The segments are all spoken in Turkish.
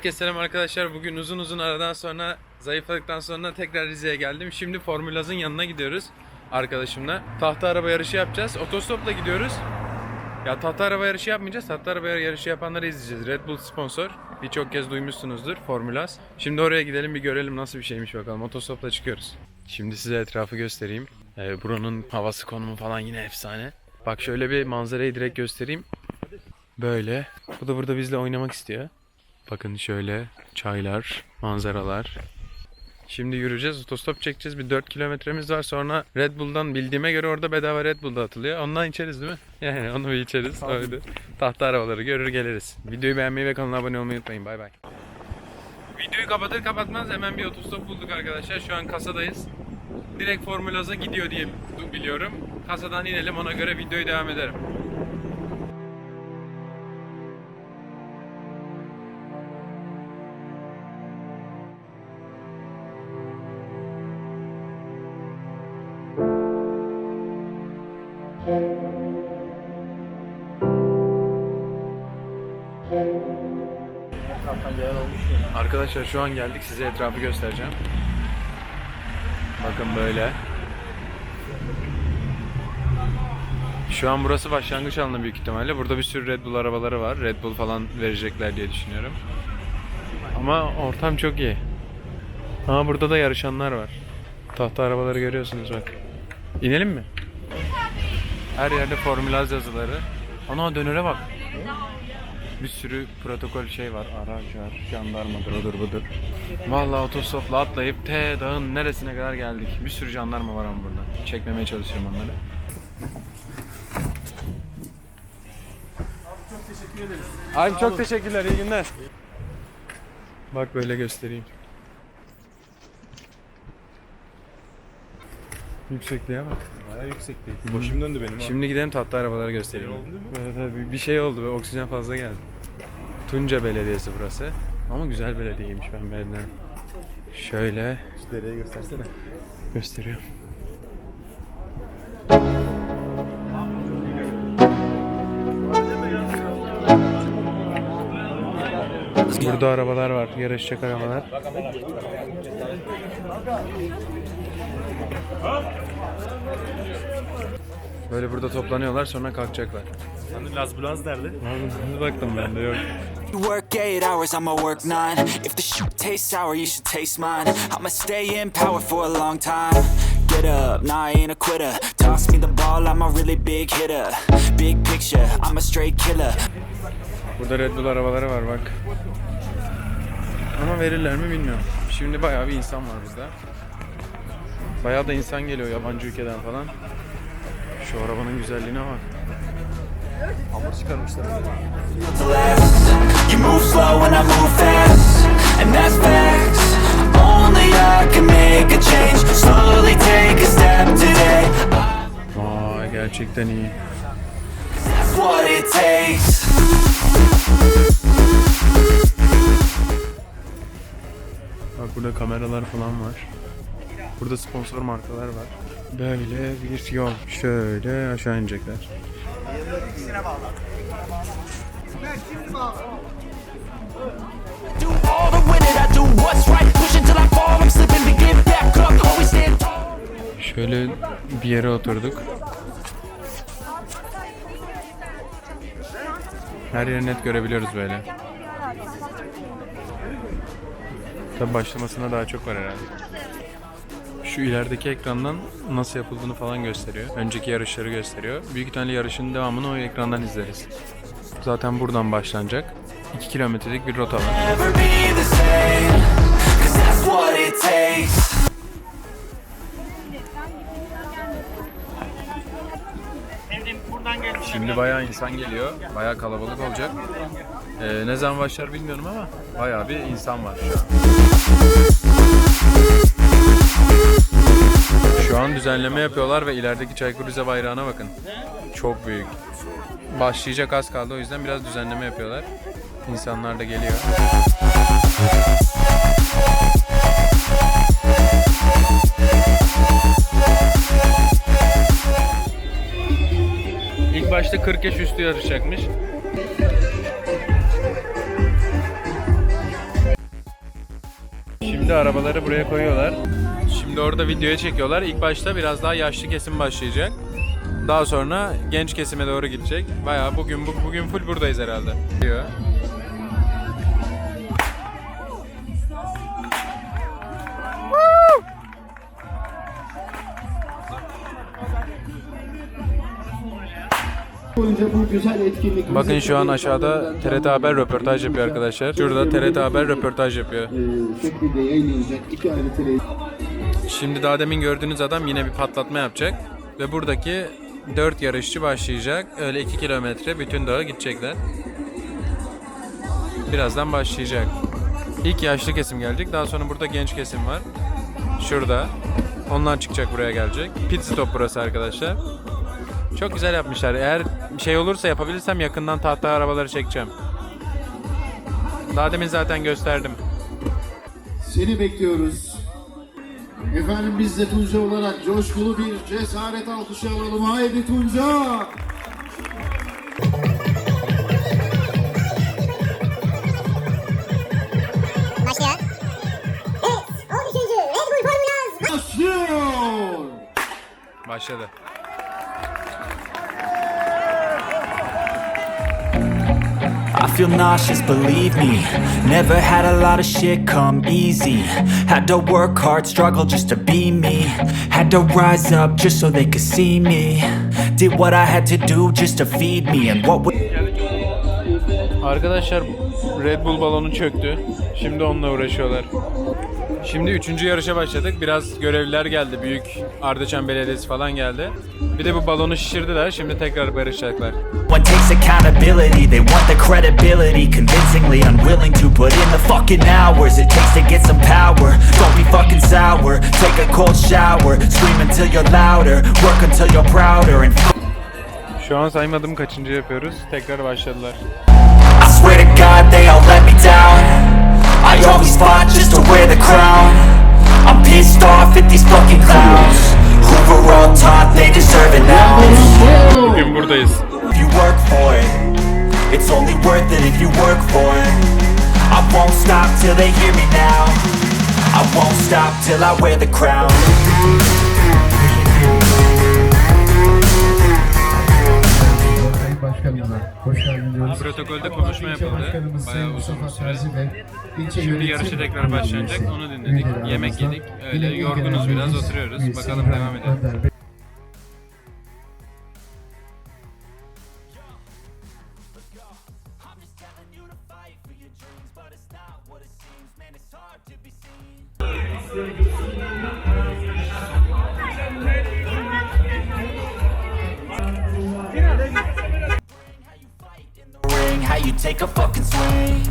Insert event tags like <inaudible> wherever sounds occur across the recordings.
Herkese selam arkadaşlar. Bugün uzun uzun aradan sonra, zayıfladıktan sonra tekrar Rize'ye geldim. Şimdi Formülaz'ın yanına gidiyoruz arkadaşımla. Tahta araba yarışı yapacağız. Otostopla gidiyoruz. Ya tahta araba yarışı yapmayacağız. Tahta araba yarışı yapanları izleyeceğiz. Red Bull sponsor. Birçok kez duymuşsunuzdur Formülaz. Şimdi oraya gidelim bir görelim nasıl bir şeymiş bakalım. Otostopla çıkıyoruz. Şimdi size etrafı göstereyim. Ee, buranın havası konumu falan yine efsane. Bak şöyle bir manzarayı direkt göstereyim. Böyle. Bu da burada bizle oynamak istiyor. Bakın şöyle çaylar, manzaralar. Şimdi yürüyeceğiz, otostop çekeceğiz. Bir 4 kilometremiz var. Sonra Red Bull'dan bildiğime göre orada bedava Red Bull da atılıyor. Ondan içeriz değil mi? <laughs> Yani onu bir içeriz. Öyle. Tahta arabaları görür geliriz. Videoyu beğenmeyi ve kanala abone olmayı unutmayın. Bay bay. Videoyu kapatır kapatmaz hemen bir otostop bulduk arkadaşlar. Şu an kasadayız. Direkt Formülaz'a gidiyor diye biliyorum. Kasadan inelim ona göre videoyu devam ederim. Arkadaşlar şu an geldik size etrafı göstereceğim. Bakın böyle. Şu an burası başlangıç alanı büyük ihtimalle. Burada bir sürü Red Bull arabaları var. Red Bull falan verecekler diye düşünüyorum. Ama ortam çok iyi. Ama burada da yarışanlar var. Tahta arabaları görüyorsunuz bak. İnelim mi? Her yerde Formülaz yazıları. Ana dönere bak. Bir sürü protokol şey var. Araç var, jandarmadır, odur budur. Vallahi otostopla atlayıp T dağın neresine kadar geldik. Bir sürü jandarma var ama burada. Çekmemeye çalışıyorum onları. Abi çok teşekkürler, iyi günler. Bak böyle göstereyim. Yüksekliğe bak. Bayağı yüksekti. Başım döndü benim. Şimdi gidelim tatlı arabaları göstereyim. oldu değil mi? Evet, evet, bir- şey oldu oksijen fazla geldi. Tunca Belediyesi burası. Ama güzel belediyeymiş ben beğendim. Şöyle Şu dereyi göstersene. gösteriyorum. Burada arabalar var, yarışacak arabalar. Böyle burada toplanıyorlar sonra kalkacaklar. Hani Laz Blaz derdi. Baktım ben de yok. You work eight hours, I'ma work nine. If the shoot tastes sour, you should taste mine. I'ma stay in power for a long time. Get up, nah, I ain't a quitter. Toss me the ball, I'm a really big hitter. Big picture, I'm a straight killer. Burada Red Bull arabaları var bak. Ama verirler mi bilmiyorum. Şimdi bayağı bir insan var burada. Bayağı da insan geliyor yabancı ülkeden falan. Şu arabanın güzelliğine bak. Hamur çıkarmışlar. You move slow and I move fast, and that's facts. Only I can make a change. Slowly take a step today. Vay gerçekten iyi. That's what it takes. Bak burada kameralar falan var. Burada sponsor markalar var. Böyle bir yol. Şöyle aşağı inecekler. Şöyle bir yere oturduk. Her yeri net görebiliyoruz böyle. Tabi başlamasına daha çok var herhalde. Şu ilerideki ekrandan nasıl yapıldığını falan gösteriyor. Önceki yarışları gösteriyor. Büyük ihtimalle yarışın devamını o ekrandan izleriz. Zaten buradan başlanacak. 2 kilometrelik bir rota var. Şimdi bayağı insan geliyor. Bayağı kalabalık olacak. Ee, ne zaman başlar bilmiyorum ama bayağı bir insan var şu an. Şu an düzenleme yapıyorlar ve ilerideki Çaykur Rize bayrağına bakın. Çok büyük. Başlayacak az kaldı o yüzden biraz düzenleme yapıyorlar. İnsanlar da geliyor. İlk başta 40 yaş üstü yarışacakmış. Şimdi arabaları buraya koyuyorlar. Şimdi orada videoya çekiyorlar. İlk başta biraz daha yaşlı kesim başlayacak. Daha sonra genç kesime doğru gidecek. Bayağı bugün bu- bugün full buradayız herhalde. Diyor. Bakın şu an aşağıda TRT Haber röportaj yapıyor arkadaşlar. Şurada TRT Haber röportaj yapıyor. e, şeklinde yayınlanacak iki ayrı televizyon. Şimdi daha demin gördüğünüz adam yine bir patlatma yapacak. Ve buradaki 4 yarışçı başlayacak. Öyle 2 kilometre bütün dağa gidecekler. Birazdan başlayacak. İlk yaşlı kesim gelecek. Daha sonra burada genç kesim var. Şurada. Onlar çıkacak buraya gelecek. Pit stop burası arkadaşlar. Çok güzel yapmışlar. Eğer şey olursa yapabilirsem yakından tahta arabaları çekeceğim. Daha demin zaten gösterdim. Seni bekliyoruz. Efendim biz de Tunca olarak coşkulu bir cesaret alkışı alalım. Haydi Tunca! Başlıyor. Evet, 13. Red Bull Formula Başlıyor! Başladı. Feel nauseous, believe me. Never had a lot of shit come easy. Had to work hard, struggle just to be me. Had to rise up just so they could see me. Did what I had to do just to feed me. And what would. Arkadaşlar Red Bull balonu çöktü. Şimdi onunla uğraşıyorlar. Şimdi üçüncü yarışa başladık. Biraz görevliler geldi. Büyük Ardeçen Belediyesi falan geldi. Bir de bu balonu şişirdiler. Şimdi tekrar barışacaklar. One takes accountability, they want the credibility Convincingly unwilling to put in the fucking hours It takes to get some power, don't be fucking sour Take a cold shower, scream until you're louder Work until you're prouder and Şu an saymadım kaçıncı yapıyoruz. Tekrar başladılar. I swear to God they all Always fought just to wear the crown I'm pissed off at these fucking clowns Who were all taught they deserve it now Bugün buradayız. if you work for it. It's only worth it if you work for it. I won't stop till they hear me now. I won't stop till I wear the crown. Protokolde konuşma yapıldı. Bayağı uzun süre. Şimdi yarışı tekrar başlanacak. Onu dinledik. Yemek yedik. Öyle yorgunuz biraz oturuyoruz. Bakalım devam edelim. Take a fucking swing?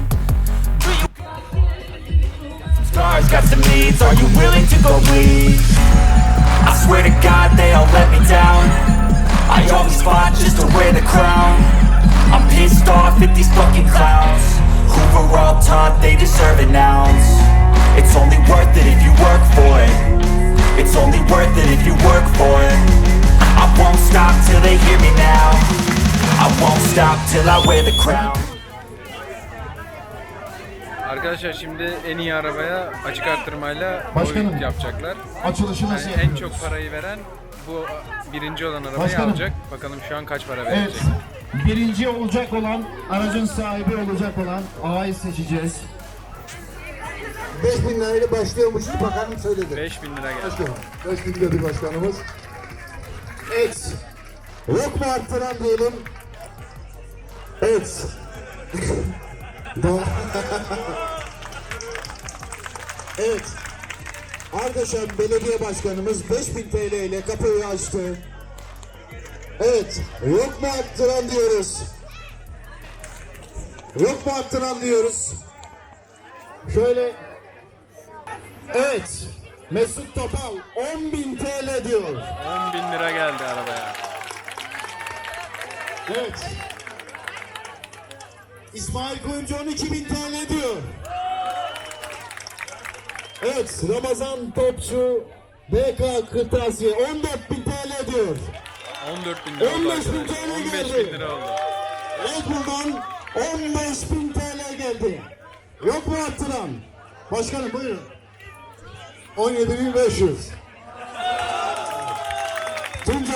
Do you Scars got some needs, are you willing to go bleed? I swear to God they all let me down. I always fought just to wear the crown. I'm pissed off at these fucking clowns. Who were all taught they deserve it nouns It's only worth it if you work for it. It's only worth it if you work for it. I won't stop till they hear me now. I won't stop till I wear the crown Arkadaşlar şimdi en iyi arabaya açık arttırmayla Başkanım. oyun yapacaklar. Açılışı nasıl Yani en yapıyoruz? çok parayı veren bu birinci olan arabayı Başkanım. alacak. Bakalım şu an kaç para Evet, verecek. birinci olacak olan, aracın sahibi olacak olan ağayı seçeceğiz. 5000 lirayla başlıyormuşuz bakanım söyledi. 5000 lira geldi. Başkanım. 5000 dedi başkanımız. Evet. Yok mu arttıran diyelim. Evet. <laughs> Evet. Ardeşen Belediye Başkanımız 5000 TL ile kapıyı açtı. Evet. Yok mu arttıran diyoruz. Yok mu arttıran diyoruz. Şöyle Evet. Mesut Topal 10.000 TL diyor. 10 bin lira geldi arabaya. Evet. İsmail Kuyumcu 12.000 TL diyor. Evet. Ramazan Topçu BK Kırtasiye 14.000 TL diyor. 14 bin lira oldu 15 bin. TL 15 geldi. bin lira oldu. Red Bull'dan 15 bin TL geldi. Yok mu arttıran? Başkanım buyurun. 17.500.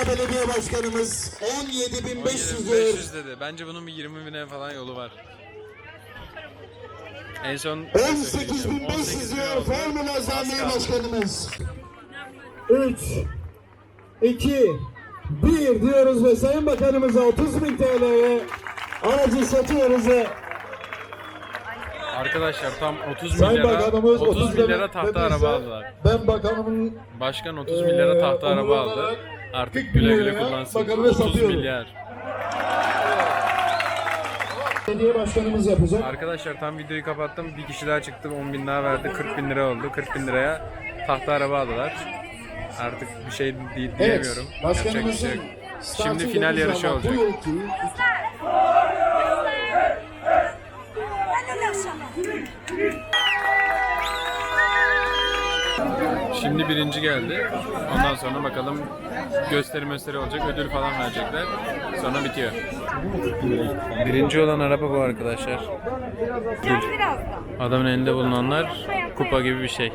Tunca Belediye Başkanımız 17.500 diyor. 500 dedi. Bence bunun bir 20 bine falan yolu var. En son 18.500 diyor Formula Derneği Başkanımız. 3, 2, 1 diyoruz ve Sayın Bakanımıza 30 bin TL'ye aracı satıyoruz ve Arkadaşlar tam 30 Sayın milyara Bakanımız 30 30 milyara tahta araba aldılar. Ben bakanımın Başkan 30 milyara tahta Ee, araba aldı. Artık 40 güle güle kullansın. bakanına 30 satıyorum. milyar. belediye başkanımız yapacak. Arkadaşlar tam videoyu kapattım. Bir kişi daha çıktı. 10 bin daha verdi. 40 bin lira oldu. 40 bin liraya tahta araba aldılar. Artık bir şey di- diyemiyorum. Yapacak bir başkanımızın şey yok. startı Şimdi final yarışı olacak. Bu yılki Şimdi birinci geldi. Ondan sonra bakalım gösteri gösteri olacak. Ödül falan verecekler. Sonra bitiyor. Birinci olan araba bu arkadaşlar. Adamın elinde bulunanlar kupa gibi bir şey.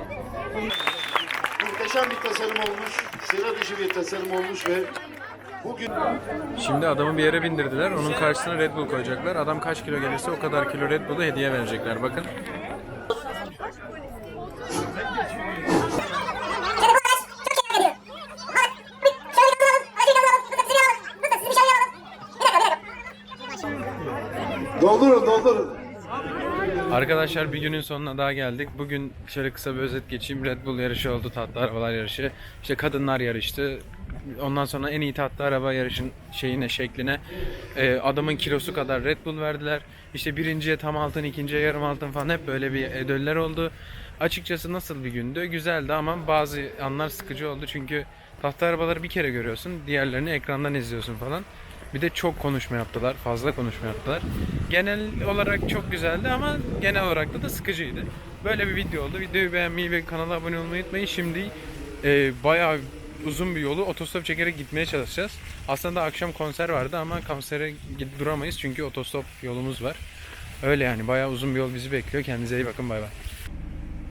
Muhteşem bir tasarım olmuş, sıra dışı bir tasarım olmuş ve bugün Şimdi adamı bir yere bindirdiler. Onun karşısına Red Bull koyacaklar. Adam kaç kilo gelirse o kadar kilo Red Bull'u hediye verecekler. Bakın. Doldurun doldurun. Arkadaşlar bir günün sonuna daha geldik. Bugün şöyle kısa bir özet geçeyim. Red Bull yarışı oldu, tatlı arabalar yarışı. İşte kadınlar yarıştı. Ondan sonra en iyi tatlı araba yarışın şeyine, şekline e, adamın kilosu kadar Red Bull verdiler. İşte birinciye tam altın, ikinciye yarım altın falan hep böyle bir ödüller oldu. Açıkçası nasıl bir gündü? Güzeldi ama bazı anlar sıkıcı oldu. Çünkü tahta arabaları bir kere görüyorsun. Diğerlerini ekrandan izliyorsun falan. Bir de çok konuşma yaptılar. Fazla konuşma yaptılar. Genel olarak çok güzeldi ama genel olarak da, da sıkıcıydı. Böyle bir video oldu. Videoyu beğenmeyi ve kanala abone olmayı unutmayın. Şimdi e, bayağı uzun bir yolu otostop çekerek gitmeye çalışacağız. Aslında akşam konser vardı ama konsere gidip duramayız çünkü otostop yolumuz var. Öyle yani bayağı uzun bir yol bizi bekliyor. Kendinize iyi bakın bay bay.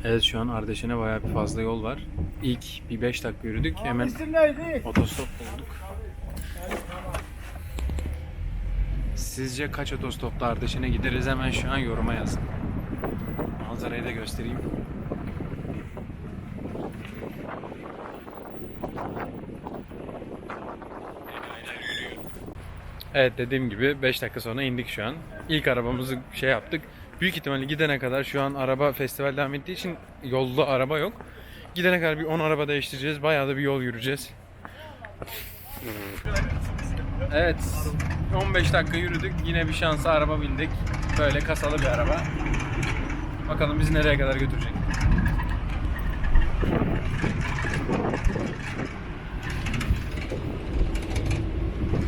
Evet şu an Ardeşen'e bayağı bir fazla yol var. İlk bir 5 dakika yürüdük. Hemen otostop bulduk. Sizce kaç otostopta Ardeşen'e gideriz hemen şu an yoruma yazın. Manzarayı da göstereyim. Evet dediğim gibi 5 dakika sonra indik şu an. İlk arabamızı şey yaptık. Büyük ihtimalle gidene kadar şu an araba festival devam ettiği için yolda araba yok. Gidene kadar bir 10 araba değiştireceğiz. Bayağı da bir yol yürüyeceğiz. Evet. 15 dakika yürüdük. Yine bir şansa araba bindik. Böyle kasalı bir araba. Bakalım bizi nereye kadar götürecek.